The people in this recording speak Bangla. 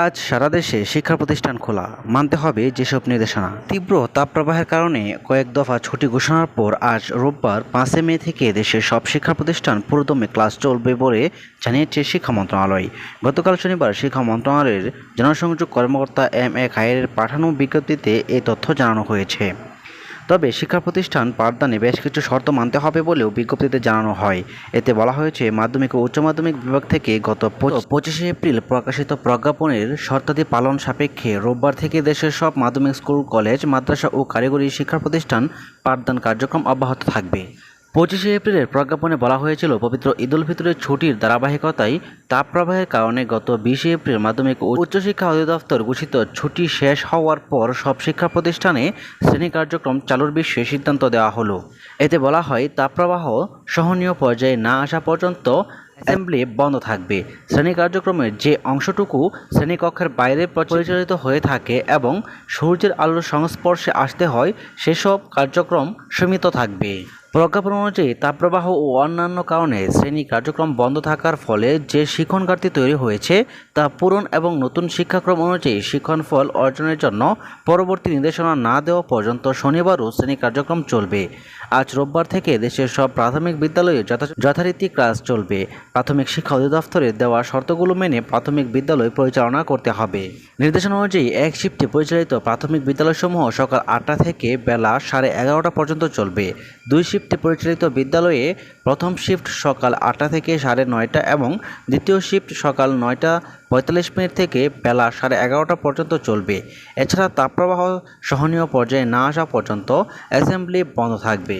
আজ সারা দেশে শিক্ষা প্রতিষ্ঠান খোলা। মানতে হবে যেসব নির্দেশনা। তীব্র তাপপ্রবাহের কারণে কয়েক দফা ছুটি ঘোষণার পর আজ রোববার পাঁচে মে থেকে দেশের সব শিক্ষা প্রতিষ্ঠান পুরোদমে ক্লাস চলবে বলে জানিয়েছে শিক্ষা মন্ত্রণালয়। গতকাল শনিবার শিক্ষা মন্ত্রণালয়ের জনসংযোগ কর্মকর্তা এম এ খায়ের পাঠানো বিজ্ঞপ্তিতে এই তথ্য জানানো হয়েছে। তবে শিক্ষা প্রতিষ্ঠান পাঠদানে বেশ কিছু শর্ত মানতে হবে বলেও বিজ্ঞপ্তিতে জানানো হয়। এতে বলা হয়েছে, মাধ্যমিক ও উচ্চ মাধ্যমিক বিভাগ থেকে গত পঁচিশে এপ্রিল প্রকাশিত প্রজ্ঞাপনের শর্তাদি পালন সাপেক্ষে রোববার থেকে দেশের সব মাধ্যমিক স্কুল, কলেজ, মাদ্রাসা ও কারিগরি শিক্ষা প্রতিষ্ঠান পাঠদান কার্যক্রম অব্যাহত থাকবে। পঁচিশে এপ্রিলের প্রজ্ঞাপনে বলা হয়েছিল, পবিত্র ঈদুল ফিতরের ছুটির ধারাবাহিকতায় তাপপ্রবাহের কারণে গত বিশে এপ্রিল মাধ্যমিক ও উচ্চশিক্ষা অধিদপ্তর ঘোষিত ছুটি শেষ হওয়ার পর সব শিক্ষা প্রতিষ্ঠানে শ্রেণি কার্যক্রম চালুর বিষয়ে সিদ্ধান্ত দেওয়া হলো। এতে বলা হয়, তাপপ্রবাহ সহনীয় পর্যায়ে না আসা পর্যন্ত অ্যাসেম্বলি বন্ধ থাকবে। শ্রেণি কার্যক্রমের যে অংশটুকু শ্রেণীকক্ষের বাইরে পরিচালিত হয়ে থাকে এবং সূর্যের আলোর সংস্পর্শে আসতে হয়, সেসব কার্যক্রম সীমিত থাকবে। প্রজ্ঞাপন অনুযায়ী তাপপ্রবাহ ও অন্যান্য কারণে শ্রেণি কার্যক্রম বন্ধ থাকার ফলে যে শিক্ষণ ঘাটতি তৈরি হয়েছে তা পূরণ এবং নতুন শিক্ষাক্রম অনুযায়ী শিক্ষণ ফল অর্জনের জন্য পরবর্তী নির্দেশনা না দেওয়া পর্যন্ত শনিবারও শ্রেণি কার্যক্রম চলবে। আজ রোববার থেকে দেশের সব প্রাথমিক বিদ্যালয়ে যথারীতি ক্লাস চলবে। প্রাথমিক শিক্ষা অধিদপ্তরের দেওয়া শর্তগুলো মেনে প্রাথমিক বিদ্যালয় পরিচালনা করতে হবে। নির্দেশনা অনুযায়ী এক শিফটে পরিচালিত প্রাথমিক বিদ্যালয়সমূহ সকাল আটটা থেকে বেলা সাড়ে এগারোটা পর্যন্ত চলবে। দুই শিফটে পরিচালিত বিদ্যালয়ে প্রথম শিফট সকাল আটটা থেকে সাড়ে নয়টা এবং দ্বিতীয় শিফট সকাল নয়টা পঁয়তাল্লিশ মিনিট থেকে বেলা সাড়ে এগারোটা পর্যন্ত চলবে। এছাড়া তাপপ্রবাহ সহনীয় পর্যায়ে না আসা পর্যন্ত অ্যাসেম্বলি বন্ধ থাকবে।